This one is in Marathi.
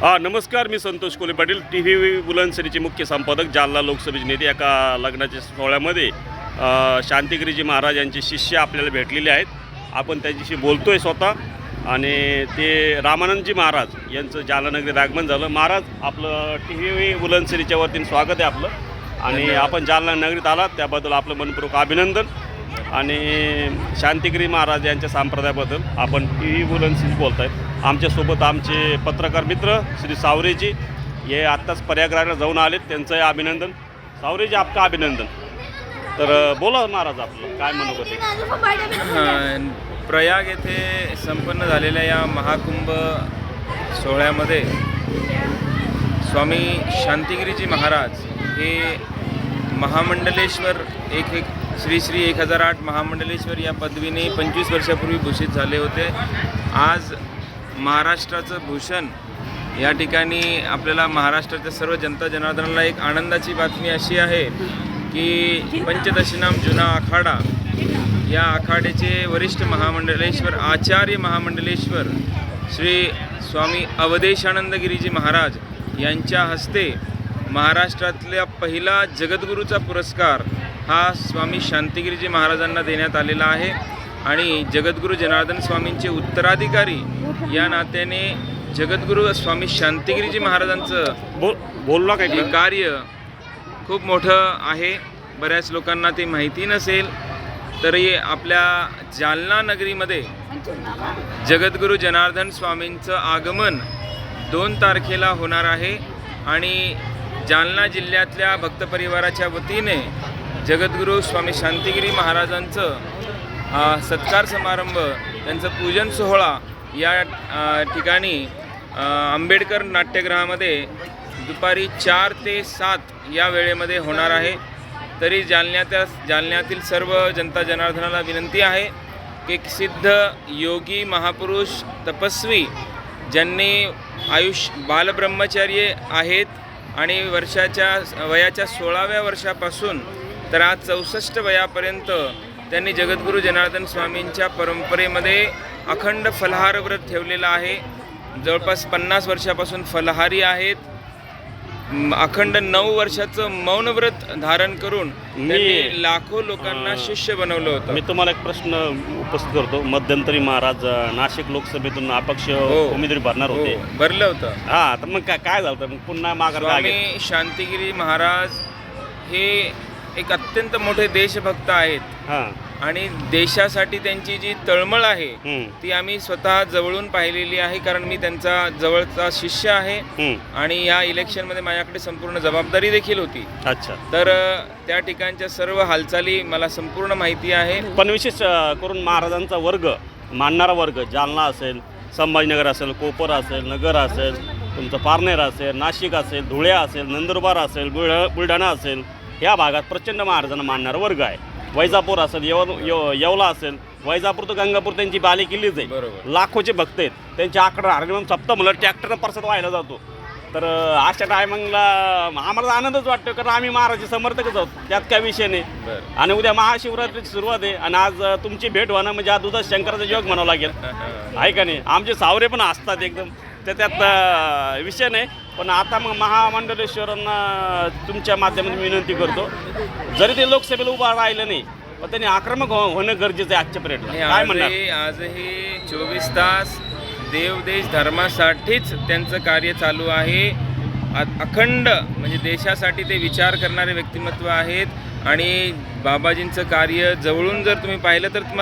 हा नमस्कार मी संतोष कोले पाटील. टी व्ही बुलनसरीचे मुख्य संपादक जालना लोकसभेचे नेते एका लग्नाच्या सोहळ्यामध्ये शांतिगिरीजी महाराज यांचे शिष्य आपल्याला भेटलेले आहेत. आपण त्यांच्याशी बोलतोय स्वतः. आणि ते रामानंदजी महाराज यांचं जालना नगरीत आगमन झालं. महाराज आपलं टी व्ही बुलनसरीच्या वतीने स्वागत आहे आपलं. आणि आपण जालना नगरीत आलात. त्याबद्दल आपलं मनपूर्वक अभिनंदन. आणि शांतिगिरी महाराज यांच्या संप्रदायाबद्दल आपण टी व्ही बुलन्सीच बोलत आहेत आमच्यासोबत आमचे पत्रकार मित्र श्री सावरेजी हे आत्ताच पर्यागराला जाऊन आलेत. त्यांचंही अभिनंदन. सावरेजी आपका अभिनंदन. तर बोला महाराज आपलं काय म्हणू होते प्रयाग येथे संपन्न झालेल्या या महाकुंभ सोहळ्यामध्ये स्वामी शांतिगिरीजी महाराज हे महामंडलेश्वर एक एक श्री श्री एक हजार आठ महामंडलेश्वर या पदवीने पंचवीस वर्षापूर्वी भूषित झाले होते. आज महाराष्ट्राचं भूषण या ठिकाणी आपल्याला महाराष्ट्राच्या सर्व जनता जनार्दनाला एक आनंदाची बातमी अशी आहे की पंचदशीनाम जुना आखाडा या आखाड्याचे वरिष्ठ महामंडलेश्वर आचार्य महामंडलेश्वर श्री स्वामी अवधेशानंदगिरीजी महाराज यांच्या हस्ते महाराष्ट्रातल्या पहिला जगद्गुरूचा पुरस्कार हा स्वामी शांतिगिरीजी महाराजांना देण्यात आलेला आहे. आणि जगद्गुरू जनार्दन स्वामींचे उत्तराधिकारी या नात्याने जगद्गुरू स्वामी शांतिगिरीजी महाराजांचं बोल बोलला काय हे कार्य खूप मोठं आहे. बऱ्याच लोकांना ते माहिती नसेल तरी आपल्या जालना नगरीमध्ये जगद्गुरू जनार्दन स्वामींचं आगमन दोन तारखेला होणार आहे आणि जालना जिल्ह्यातल्या भक्तपरिवाराच्या वतीने जगद्गुरू स्वामी शांतिगिरी महाराजांचं सत्कार समारंभ त्यांचा पूजन सोहळा या ठिकाणी आंबेडकर नाट्यगृहामध्ये दुपारी चार ते सात या वेळेमध्ये होणार आहे. तरी जालन्याच्या जालन्यातील सर्व जनता जनार्दनाला विनंती आहे की एक सिद्ध योगी महापुरुष तपस्वी ज्यांनी आयुष्य बालब्रह्मचार्य आहेत आणि वर्षाच्या वयाच्या सोळाव्या वर्षापासून तर आज चौसष्ट वयापर्यंत त्यांनी जगद्गुरू जनार्दन स्वामींच्या परंपरेमध्ये अखंड फलहार व्रत ठेवलेलं आहे जवळपास पन्नास वर्षापासून फलहारी आहेत म, अखंड नऊ वर्षाचं मौन व्रत धारण करून त्यांनी लाखो लोकांना शिष्य बनवलं होतं मी तुम्हाला एक प्रश्न उपस्थित करतो मध्यंतरी महाराज नाशिक लोकसभेतून अपक्ष हो. उमेदवारी भरणार हो, होते भरलं होतं हा तर मग काय काय झालं होतं? मग पुन्हा? स्वामी शांतिगिरी महाराज हे एक अत्यंत मोठे देशभक्त आहेत. हा. आणि देशासाठी त्यांची जी तळमळ आहे हम्म, ती आम्ही स्वतः जवळून पाहिलेली आहे कारण मी त्यांचा जवळचा शिष्य आहे. हम्म. आणि या इलेक्शनमध्ये माझ्याकडे संपूर्ण जबाबदारी देखील होती. अच्छा. तर अ, त्या ठिकाणच्या सर्व हालचाली मला संपूर्ण माहिती आहे. पण विशेष अ, करून महाराजांचा वर्ग मानणारा वर्ग जालना असेल संभाजीनगर असेल कोपर असेल नगर असेल तुमचं पारनेर असेल नाशिक असेल धुळे असेल नंदुरबार असेल बुल बुलढाणा असेल या भागात प्रचंड महाराजांना मानणारा वर्ग आहे. वैजापूर असेल यव यव- येवला असेल वैजापूर तर गंगापूर त्यांची बाले किल्लीच आहे. लाखोचे भक्त आहेत. त्यांचे आकडा हरगम सप्ताह मला ट्रॅक्टरनं परसत व्हायला जातो. तर अशा टायमिंगला आम्हाला आनंदच वाटतो कारण आम्ही महाराज समर्थकच आहोत. त्यात काय विषय नाही. आणि उद्या महाशिवरात्रीची सुरुवात आहे आणि आज तुमची भेट होणं म्हणजे आज उद्या शंकराचा योग म्हणावं लागेल. आहे का नाही? आमचे सावरे पण असतात एकदम. तर त्यात विषय नाही. पण आता मग महामंडलेश्वरांना तुमच्या माध्यमातून विनंती करतो. जरी ते लोकसभेला उभा राहिलं नाही पण त्यांनी आक्रमक हो- होणं गरजेचं आहे आजच्या आणि पिरियडला काय म्हणणार? आजही आजही चोवीस तास देवदेश धर्मासाठीच त्यांचं कार्य चालू आहे. अ- अखंड म्हणजे देशासाठी ते विचार करणारे व्यक्तिमत्व आहेत. आणि बाबाजींचं कार्य जवळून जर तुम्ही पाहिलं तर तुम्हाला